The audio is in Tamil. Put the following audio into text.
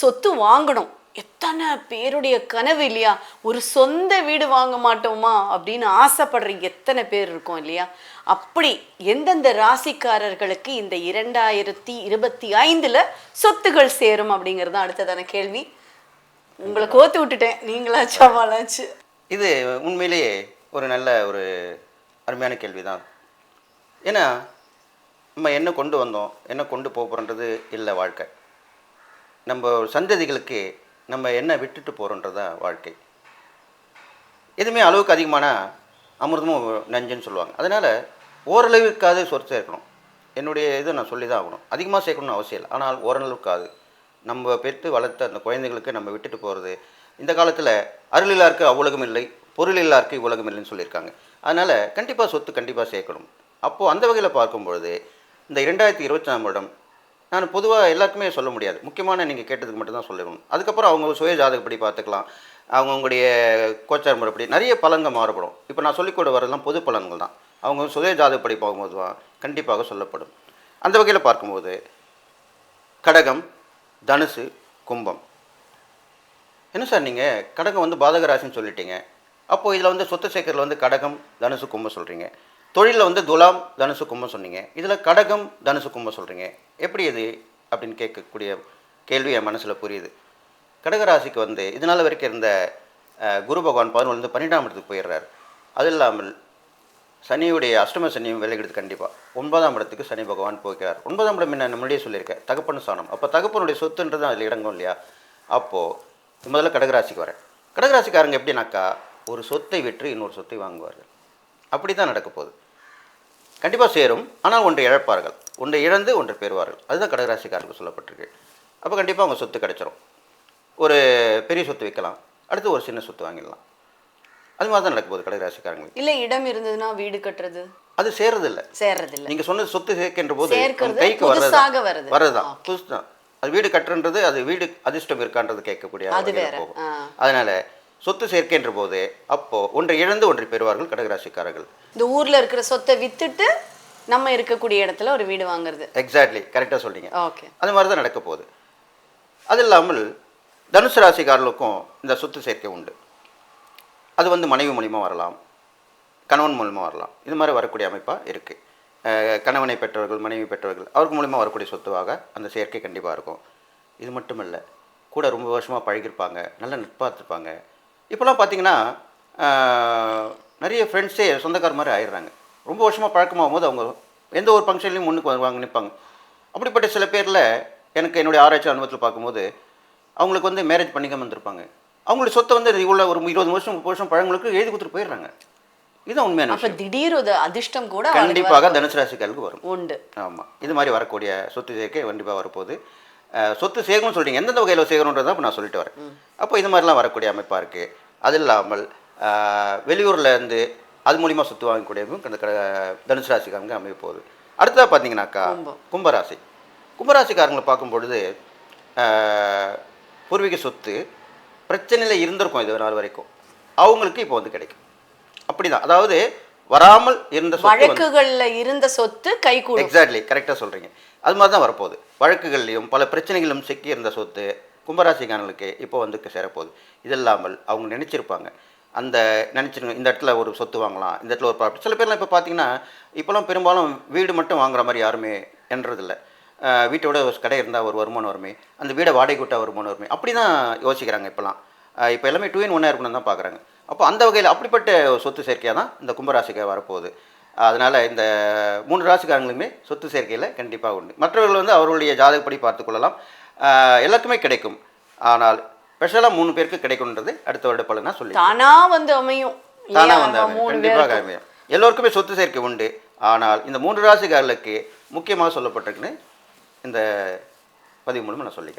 சொத்து வாங்கணும். எத்தனை பேருடைய கனவு இல்லையா? ஒரு சொந்த வீடு வாங்க மாட்டோமா? அப்படின்னு ஆசைப்படுற எத்தனை பேர் இருக்கோம் இல்லையா? அப்படி எந்தெந்த ராசிக்காரர்களுக்கு இந்த இரண்டாயிரத்தி இருபத்தி ஐந்தில் சொத்துகள் சேரும் அப்படிங்கிறது தான் அடுத்ததான கேள்வி. உங்களை கோத்து விட்டுட்டேன். நீங்களா சவாலாச்சு. இது உண்மையிலேயே ஒரு நல்ல ஒரு அருமையான கேள்வி தான் ஏன்னா நம்ம என்ன கொண்டு வந்தோம் என்ன கொண்டு போக போகிறோன்றது இல்லை வாழ்க்கை. நம்ம சந்ததிகளுக்கு நம்ம என்ன விட்டுட்டு போகிறோன்றது தான் வாழ்க்கை. எதுவுமே அளவுக்கு அதிகமான அமிர்தமும் நஞ்சுன்னு சொல்லுவாங்க. அதனால் ஓரளவுக்காவது சொத்து சேர்க்கணும். என்னுடைய இதை நான் சொல்லி தான் ஆகணும். அதிகமாக சேர்க்கணும்னு அவசியம் இல்லை. ஆனால் ஓரளவுக்காது நம்ம பெற்று வளர்த்த அந்த குழந்தைகளுக்கு நம்ம விட்டுட்டு போகிறது இந்த காலத்தில் அருளில்லாருக்கு அவ்வுலகம் இல்லை. பொருள் இல்லாருக்கு இவ்வுலகம் இல்லைன்னு சொல்லியிருக்காங்க. அதனால் கண்டிப்பாக சொத்து கண்டிப்பாக சேர்க்கணும். அப்போது அந்த வகையில் பார்க்கும்பொழுது இந்த இரண்டாயிரத்தி இருபத்தி நாலாம் வருடம் நான் பொதுவாக எல்லாருக்குமே சொல்ல முடியாது. முக்கியமான நீங்கள் கேட்டதுக்கு மட்டும்தான் சொல்லணும். அதுக்கப்புறம் அவங்க சுய ஜாதகப்படி பார்த்துக்கலாம். அவங்கவுங்களுடைய கோச்சார் முறைப்படி நிறைய பலன்கள் மாறுபடும். இப்போ நான் சொல்லிக்கூட வரதெல்லாம் பொது பலன்கள் தான். அவங்க சுய ஜாதகப்படி பார்க்கும்போது தான் கண்டிப்பாக சொல்லப்படும். அந்த வகையில் பார்க்கும்போது கடகம் தனுசு கும்பம். என்ன சார் நீங்கள் கடகம் வந்து பாதகராசின்னு சொல்லிட்டீங்க. அப்போது இதில் வந்து சொத்து சேர்க்கறதுல வந்து கடகம் தனுசு கும்பம் சொல்கிறீங்க தொழிலில் வந்து துலாம் தனுசு கும்பம் சொன்னீங்க. இதில் கடகம் தனுசு கும்பம் சொல்கிறீங்க எப்படி இது அப்படின்னு கேட்கக்கூடிய கேள்வி என் மனசில் புரியுது. கடகராசிக்கு வந்து இதனால் வரைக்கும் இருந்த குரு பகவான் பதினொன்று பன்னெண்டாம் இடத்துக்கு போயிடுறாரு. அது இல்லாமல் சனியுடைய அஷ்டம சனியும் விலகிடுது கண்டிப்பாக ஒன்பதாம் இடத்துக்கு சனி பகவான் போகிறார். ஒன்பதாம் இடம் என்ன? முன்னாடியே சொல்லியிருக்கேன். தகப்பன் சாணம் அப்போ தகப்பனுடைய சொத்துன்றது அதில் இடங்கும் இல்லையா? அப்போது முதல்ல கடகராசிக்கு வரேன். கடகராசிக்காரங்க எப்படின்னாக்கா ஒரு சொத்தை விற்று இன்னொரு சொத்தை வாங்குவார்கள். அப்படி தான் நடக்க போகுது. கண்டிப்பாக சேரும். ஆனால் ஒன்றை இழப்பார்கள். ஒன்றை இழந்து ஒன்றை பெறுவார்கள். அதுதான் கடகராசிக்காரருக்கு சொல்லப்பட்டிருக்கு. அப்போ கண்டிப்பாக அவங்க சொத்து கிடைச்சிரும். ஒரு பெரிய சொத்து விற்கலாம். அடுத்து ஒரு சின்ன சொத்து வாங்கிடலாம். அது மாதிரி தான் நடக்க போகுது கடகராசிக்காரங்களுக்கு. இல்ல இடம் இருந்ததுன்னா வீடு கட்டுறது. அது சேர்றதில்ல. சேர்றதில்ல. நீங்க சொன்னது சொத்து சேர்க்கின்ற போது கைக்கு வர்றது? வருது. வர்றதுதான். புதுசு தான் அது வீடு கட்டுறது அது வீடு அதிர்ஷ்டம் இருக்கான்றது கேட்கக்கூடிய. அதனால சொத்து சேர்க்கின்ற போது அப்போ ஒன்றை இழந்து ஒன்றை பெறுவார்கள் கடகராசிக்காரர்கள். இந்த ஊர்ல இருக்கிற சொத்தை வித்துட்டு நம்ம இருக்கக்கூடிய இடத்துல ஒரு வீடு வாங்குறது. எக்ஸாக்ட்லி கரெக்டாக சொல்றீங்க. ஓகே அது மாதிரி தான் நடக்க போகுது. அது இல்லாமல் தனுசு ராசிக்காரர்களுக்கும் இந்த சொத்து சேர்க்கை உண்டு. அது வந்து மனைவி மூலிமா வரலாம். கணவன் மூலிமா வரலாம். இது மாதிரி வரக்கூடிய அமைப்பாக இருக்குது கணவனை பெற்றவர்கள் மனைவி பெற்றவர்கள் அவருக்கு மூலிமா வரக்கூடிய சொத்துவாக அந்த சேர்க்கை கண்டிப்பாக இருக்கும். இது மட்டும் இல்லை கூட ரொம்ப வருஷமாக பழகியிருப்பாங்க நல்ல நட்பாக இருப்பாங்க இப்போலாம் பார்த்தீங்கன்னா நிறைய ஃப்ரெண்ட்ஸே சொந்தக்கார மாதிரி ஆயிடுறாங்க. ரொம்ப வருஷமாக பழக்கமாகும் போது அவங்க எந்த ஒரு ஃபங்க்ஷன்லையும் முன்னுக்கு வருவாங்க நிற்பாங்க. அப்படிப்பட்ட சில பேரில் எனக்கு என்னுடைய ஆராய்ச்சி அனுபவத்தில் பார்க்கும்போது அவங்களுக்கு வந்து மேரேஜ் பண்ணிக்காம வந்திருப்பாங்க அவங்களுடைய சொத்தை வந்து இவ்வளோ ஒரு இருபது வருஷம் முப்பது வருஷம் பழங்களுக்கு எழுதி கொடுத்துட்டு போயிடுறாங்க. இதுதான் உண்மையான அப்ப திடீர் ஒரு அதிர்ஷ்டம் கூட கண்டிப்பாக. தனுசு ராசிக்காரர்களுக்கு வரும். உண்டு. ஆமாம் இது மாதிரி வரக்கூடிய சொத்து சேர்க்கை கண்டிப்பாக வரப்போகுது. சொத்து சேர்க்கணும்னு சொல்றீங்க. எந்தெந்த வகையில் சேர்க்கணுன்றதை இப்போ நான் சொல்லிட்டு வரேன். அப்போ இது மாதிரிலாம் வரக்கூடிய அமைப்பாக இருக்குது அது இல்லாமல் வெளியூர்ல இருந்து அது மூலிமா சொத்து வாங்கக்கூடியவும் தனுசு ராசிக்காரங்க அமைய போகுது. அடுத்ததாக பார்த்தீங்கன்னாக்கா. கும்பராசி. கும்பராசிக்காரங்களை பார்க்கும் பொழுது அஹ், பூர்வீக சொத்து பிரச்சனையில் இருந்திருக்கும் இது நாள் வரைக்கும். அவங்களுக்கு இப்போ வந்து கிடைக்கும். அப்படிதான். அதாவது வராமல் இருந்த வழக்குகள்ல இருந்த சொத்து கை கூடும் எக்ஸாக்ட்லி கரெக்டாக சொல்கிறீங்க அது மாதிரி தான் வரப்போகுது. வழக்குகள்லையும் பல பிரச்சனைகளும் சிக்கி இருந்த சொத்து கும்பராசிக்காரர்களுக்கு இப்போ வந்து சேரப்போகுது. இது இல்லாமல் அவங்க நினச்சிருப்பாங்க. அந்த நினச்சிருங்க இந்த இடத்துல ஒரு சொத்து வாங்கலாம் இந்த இடத்துல ஒரு ப்ராப்பர்ட்டி சில பேர்லாம் இப்போ பார்த்தீங்கன்னா இப்போலாம் பெரும்பாலும் வீடு மட்டும் வாங்குற மாதிரி யாருமே என்றதில்ல. வீட்டோட ஒரு கடை இருந்தால் ஒரு வருமானம் வருமே அந்த வீடை வாடகை விட்டால் வருமானம் வருமே அப்படி தான் யோசிக்கிறாங்க இப்போலாம். இப்போ எல்லாமே டூ இன் ஒன்னாக இருக்கணும்னு தான் பார்க்குறாங்க அப்போ அந்த வகையில் அப்படிப்பட்ட சொத்து சேர்க்கையாக தான் இந்த கும்பராசிக்கு வரப்போகுது. அதனால் இந்த மூன்று ராசிக்காரங்களுமே சொத்து சேர்க்கையில் கண்டிப்பாக உண்டு. மற்றவர்கள் வந்து அவர்களுடைய ஜாதகப்படி பார்த்துக்கொள்ளலாம் ஆஹ் எல்லாருக்குமே கிடைக்கும். ஆனால் ஸ்பெஷலாக மூணு பேருக்கு கிடைக்கும்ன்றது அடுத்த வருட பலனா சொல்லி தானா வந்து அமையும். தானா இல்லையா? வந்து அமையும். மூணு கண்டிப்பாக. அமையும். எல்லோருக்குமே சொத்து சேர்க்கை உண்டு. ஆனால் இந்த மூன்று ராசிக்காரர்களுக்கு முக்கியமாக சொல்லப்பட்டிருக்குன்னு இந்த பதிவு மூலமாக நான் சொல்லிக்கிறேன்.